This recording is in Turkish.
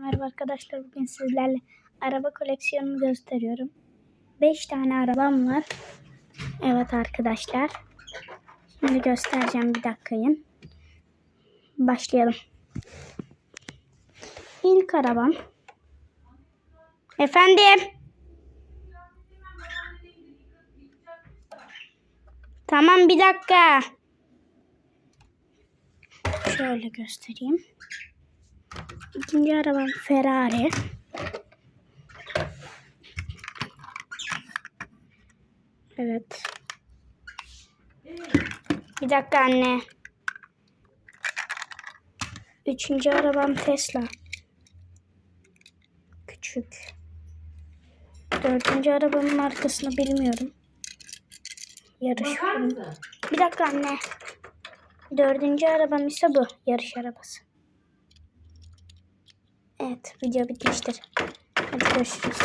Merhaba arkadaşlar bugün sizlerle araba koleksiyonumu gösteriyorum. 5 tane arabam var. Evet arkadaşlar. Şimdi göstereceğim bir dakikayı. Başlayalım. İlk arabam. Efendim. Tamam bir dakika. Şöyle göstereyim. İkinci arabam Ferrari. Evet. Bir dakika anne. Üçüncü arabam Tesla. Küçük. Dördüncü arabamın markasını bilmiyorum. Yarış. Bir dakika anne. Dördüncü arabam ise bu. Yarış arabası. Evet video bitmiştir. Hadi görüşürüz.